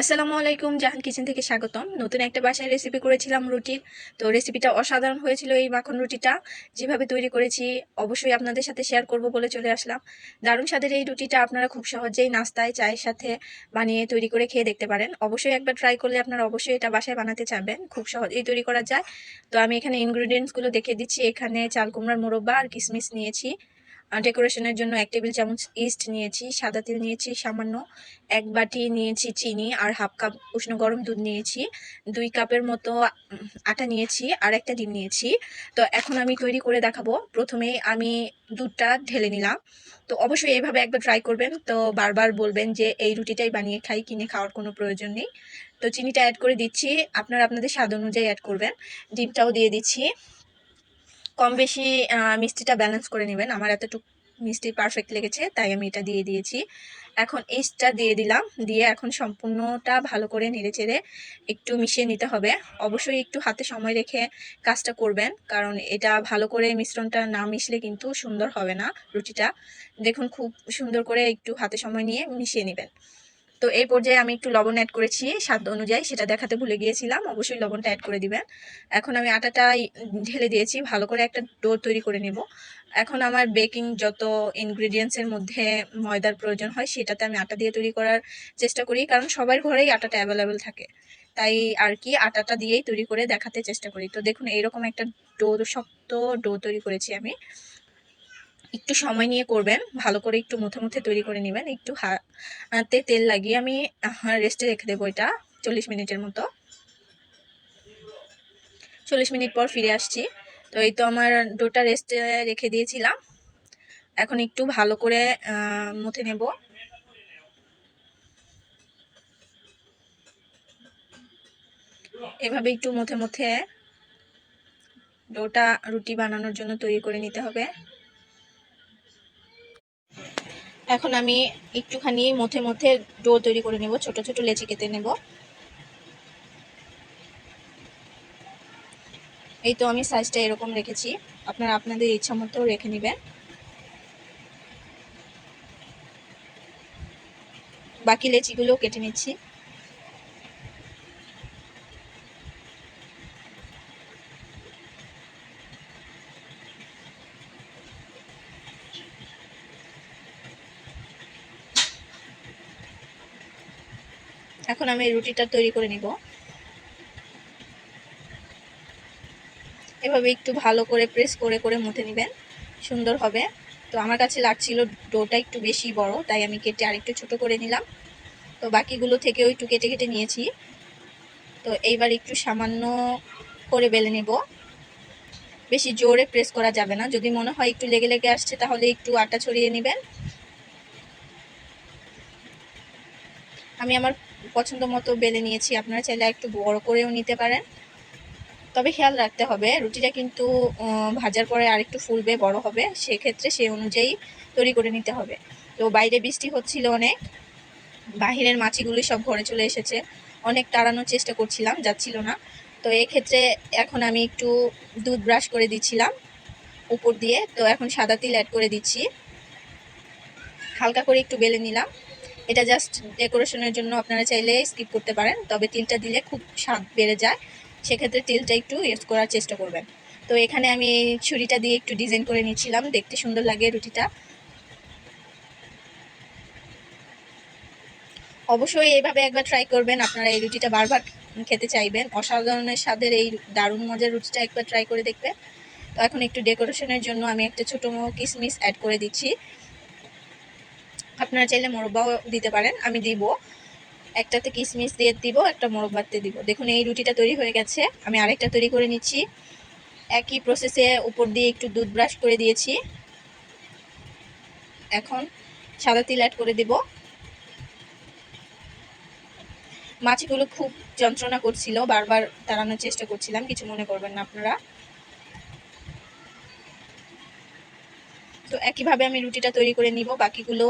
আসসালামু আলাইকুম, জাহান কিচেন থেকে স্বাগতম। নতুন একটা বাসায় রেসিপি করেছিলাম রুটির তো রেসিপিটা অসাধারণ হয়েছিল এই মাখন রুটিটা। যেভাবে তৈরি করেছি, অবশ্যই আপনাদের সাথে শেয়ার করব বলে চলে আসলাম। দারুণ স্বাদের এই রুটিটা আপনারা খুব সহজেই নাস্তায়, চায়ের সাথে বানিয়ে তৈরি করে খেয়ে দেখতে পারেন। অবশ্যই একবার ট্রাই করলে আপনারা অবশ্যই এটা বাসায় বানাতে চাবেন খুব সহজেই তৈরি করা যায়। তো আমি এখানে ইনগ্রিডিয়েন্টসগুলো দেখিয়ে দিচ্ছি। এখানে চাল কুমড়ার মোরব্বা আর কিশমিশ নিয়েছি। ডেকোরেশনের জন্য এক টেবিল চামচ ইস্ট নিয়েছি, সাদা তেল নিয়েছি, সামান্য এক বাটি নিয়েছি চিনি আর হাফ কাপ উষ্ণ গরম দুধ নিয়েছি, দুই কাপের মতো আটা নিয়েছি আর একটা ডিম নিয়েছি। তো এখন আমি তৈরি করে দেখাবো। প্রথমেই আমি দুধটা ঢেলে নিলাম। তো অবশ্যই এইভাবে একবার ট্রাই করবেন। তো বারবার বলবেন যে এই রুটিটাই বানিয়ে খাই, কিনে খাওয়ার কোনো প্রয়োজন নেই। তো চিনিটা অ্যাড করে দিচ্ছি। আপনারা আপনাদের স্বাদ অনুযায়ী অ্যাড করবেন। ডিমটাও দিয়ে দিচ্ছি। কম বেশি মিষ্টিটা ব্যালেন্স করে নেবেন। আমার এতটুকু মিষ্টি পারফেক্ট লেগেছে, তাই আমি এটা দিয়ে দিয়েছি। এখন ইস্টটা দিয়ে দিলাম, দিয়ে এখন সম্পূর্ণটা ভালো করে নেড়ে চেড়ে একটু মিশিয়ে নিতে হবে। অবশ্যই একটু হাতে সময় রেখে কাজটা করবেন, কারণ এটা ভালো করে মিশ্রণটা না মিশলে কিন্তু সুন্দর হবে না রুটিটা। দেখুন, খুব সুন্দর করে একটু হাতে সময় নিয়ে মিশিয়ে নেবেন। তো এই পর্যায়ে আমি একটু লবণ অ্যাড করেছি, স্বাদ অনুযায়ী। সেটা দেখাতে ভুলে গিয়েছিলাম, অবশ্যই লবণটা অ্যাড করে দিবেন। এখন আমি আটাটা ঢেলে দিয়েছি, ভালো করে একটা ডো তৈরি করে নেব। এখন আমার বেকিং যত ইনগ্রিডিয়েন্টসের মধ্যে ময়দার প্রয়োজন হয়, সেটাতে আমি আটা দিয়ে তৈরি করার চেষ্টা করি, কারণ সবার ঘরেই আটাটা অ্যাভেলেবেল থাকে। তাই আর কি, আটাটা দিয়েই তৈরি করে দেখাতে চেষ্টা করি। তো দেখুন, এইরকম একটা ডো শক্ত ডো তৈরি করেছি আমি। একটু সময় নিয়ে করবেন, ভালো করে একটু মুথে মুথে তৈরি করে নেবেন, একটু হাতে তেল লাগিয়ে আমি রেস্টে রেখে দেবো এটা চল্লিশ মিনিটের মতো। চল্লিশ মিনিট পর ফিরে আসছি। তো এই তো আমার ডোটা রেস্টে রেখে দিয়েছিলাম। এখন একটু ভালো করে মুথে নেব। এভাবে একটু মুথে মুথে ডোটা রুটি বানানোর জন্য তৈরি করে নিতে হবে। এখন আমি একটুখানি মধ্যে মধ্যে ডো তৈরি করে নেব, ছোট ছোট লেচি কেটে নেব। এই তো আমি সাইজটা এরকম রেখেছি। আপনারা আপনাদের ইচ্ছা মতো রেখে নেবেন। বাকি লেচিগুলো কেটে নিচ্ছি। এখন আমি রুটিটা তৈরি করে নিব। এভাবে একটু ভালো করে প্রেস করে করে মুথে নেবেন, সুন্দর হবে। তো আমার কাছে লাগছিল ডোটা একটু বেশি বড়, তাই আমি কেটে আরেকটু ছোট করে নিলাম। তো বাকিগুলো থেকেও একটু কেটে কেটে নিয়েছি। তো এইবার একটু সামান্য করে বেলে নেব। বেশি জোরে প্রেস করা যাবে না। যদি মনে হয় একটু লেগে লেগে আসছে, তাহলে একটু আটা ছড়িয়ে নেবেন। আমি আমার পছন্দ মতো বেলে নিয়েছি। আপনারা চাইলে একটু বড় করেও নিতে পারেন। তবে খেয়াল রাখতে হবে, রুটিটা কিন্তু ভাজার পরে আরেকটু ফুলবে, বড় হবে। সেক্ষেত্রে সেই অনুযায়ী তৈরি করে নিতে হবে। তো বাইরে বৃষ্টি হচ্ছিল অনেক, বাহিরের মাছিগুলি সব ঘরে চলে এসেছে। অনেক তাড়ানোর চেষ্টা করছিলাম, যাচ্ছিল না। তো এক্ষেত্রে এখন আমি একটু দুধ ব্রাশ করে দিচ্ছিলাম উপর দিয়ে। তো এখন সাদা তিল অ্যাড করে দিচ্ছি। হালকা করে একটু বেলে নিলাম। এটা জাস্ট ডেকোরেশনের জন্য আপনারা চাইলে স্কিপ করতে পারেন, তবে তিলটা দিলে খুব স্বাদ বেড়ে যায়। সেক্ষেত্রে তিলটা একটু ইউজ করার চেষ্টা করবেন। তো এখানে আমি ছুরিটা দিয়ে একটু ডিজাইন করে নিচ্ছিলাম দেখতে সুন্দর লাগে রুটিটা। অবশ্যই এইভাবে একবার ট্রাই করবেন, আপনারা এই রুটিটা বারবার খেতে চাইবেন। অসাধারণের স্বাদের এই দারুণ মজার রুটিটা একবার ট্রাই করে দেখবেন। তো এখন একটু ডেকোরেশনের জন্য আমি একটা ছোটো কিসমিস অ্যাড করে দিচ্ছি। আপনারা চাইলে মোরব্বাও দিতে পারেন, আমি দিব। একটাতে কিশমিশ দিয়ে দিব, একটা মোরব্বাতে দিব। দেখুন, এই রুটিটা তৈরি হয়ে গেছে। আমি আরেকটা তৈরি করে নিচ্ছি। একই প্রসেসে উপর দিয়ে একটু দুধ ব্রাশ করে দিয়েছি। এখন সাদা তিল অ্যাড করে দিব। মাছগুলো খুব যন্ত্রণা করছিল, বারবার তাড়ানোর চেষ্টা করছিলাম, কিছু মনে করবেন না আপনারা। তো একইভাবে আমি রুটিটা তৈরি করে নিব, বাকিগুলো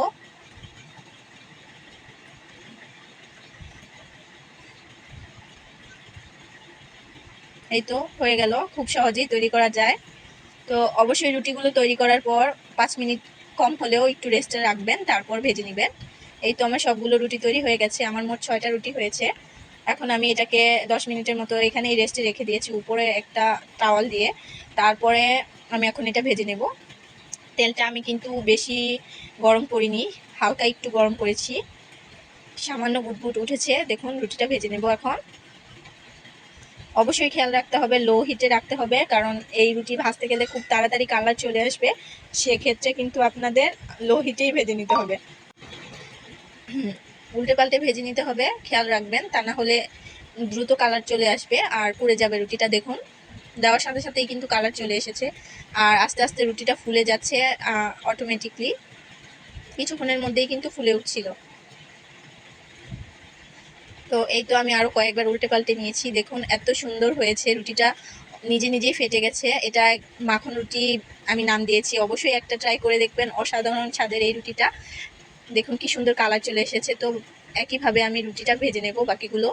এই তো, হয়ে গেল। খুব সহজেই তৈরি করা যায়। তো অবশ্যই রুটিগুলো তৈরি করার পর পাঁচ মিনিট কম হলেও একটু রেস্টে রাখবেন, তারপর ভেজে নেবেন। এই তো আমার সবগুলো রুটি তৈরি হয়ে গেছে। আমার মোট ছয়টা রুটি হয়েছে। এখন আমি এটাকে দশ মিনিটের মতো এখানেই রেস্টে রেখে দিয়েছি, উপরে একটা টাওয়াল দিয়ে। তারপরে আমি এখন এটা ভেজে নেব। তেলটা আমি কিন্তু বেশি গরম করিনি, হালকা একটু গরম করেছি। সামান্য বুটবুট উঠেছে। দেখুন, রুটিটা ভেজে নেব এখন। অবশ্যই খেয়াল রাখতে হবে লো হিটে রাখতে হবে, কারণ এই রুটি ভাজতে গেলে খুব তাড়াতাড়ি কালার চলে আসবে। সেক্ষেত্রে কিন্তু আপনাদের লো হিটেই ভেজে নিতে হবে। উল্টে পাল্টে ভেজে নিতে হবে, খেয়াল রাখবেন, তা না হলে দ্রুত কালার চলে আসবে আর পুড়ে যাবে রুটিটা, দেখুন। দেওয়ার সাথে সাথেই কিন্তু কালার চলে এসেছে। আর আস্তে আস্তে রুটিটা ফুলে যাচ্ছে অটোমেটিকলি কিছুক্ষণের মধ্যেই কিন্তু ফুলে উঠছিল। তো এই তো আমি আরও কয়েকবার উল্টে পাল্টে নিয়েছি। দেখুন, এত সুন্দর হয়েছে রুটিটা। নিজে নিজেই ফেটে গেছে। এটা মাখন রুটি আমি নাম দিয়েছি। অবশ্যই একটা ট্রাই করে দেখবেন, অসাধারণ স্বাদের এই রুটিটা। দেখুন, কি সুন্দর কালার চলে এসেছে। তো একইভাবে আমি রুটিটা ভেজে নেব বাকিগুলো।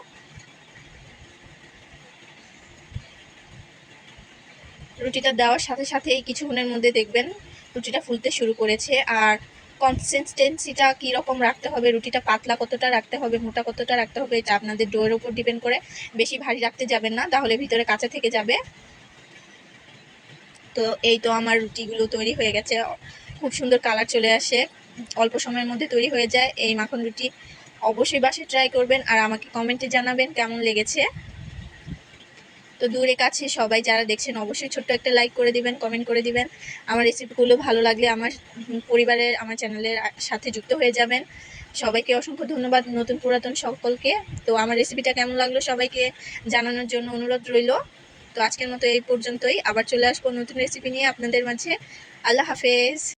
রুটিটা দেওয়ার সাথে সাথেই কিছুক্ষণের মধ্যে দেখবেন রুটিটা ফুলতে শুরু করেছে। আর কনসিস্টেন্সিটা কীরকম রাখতে হবে? রুটিটা পাতলা কতটা রাখতে হবে? মোটা কতটা রাখতে হবে? এটা আপনাদের ডোয়ের ওপর ডিপেন্ড করে। বেশি ভারী রাখতে যাবেন না, তাহলে ভিতরে কাঁচা থেকে যাবে। তো এই তো আমার রুটিগুলো তৈরি হয়ে গেছে। খুব সুন্দর কালার চলে আসে। অল্প সময়ের মধ্যে তৈরি হয়ে যায়। এই মাখন রুটি অবশ্যই বাসে ট্রাই করবেন আর আমাকে কমেন্টে জানাবেন কেমন লেগেছে। তো দূরে কাছে সবাই যারা দেখছেন, অবশ্যই ছোট্ট একটা লাইক করে দিবেন কমেন্ট করে দিবেন। আমার রেসিপিগুলো ভালো লাগলে আমার পরিবারের, আমার চ্যানেলের সাথে যুক্ত হয়ে যাবেন। সবাইকে অসংখ্য ধন্যবাদ নতুন পুরাতন সকলকে। তো আমার রেসিপিটা কেমন লাগল সবাইকে জানানোর জন্য অনুরোধ রইল। তো আজকের মতো এই পর্যন্তই। আবার চলে আসব নতুন রেসিপি নিয়ে আপনাদের মাঝে। আল্লাহ হাফেজ।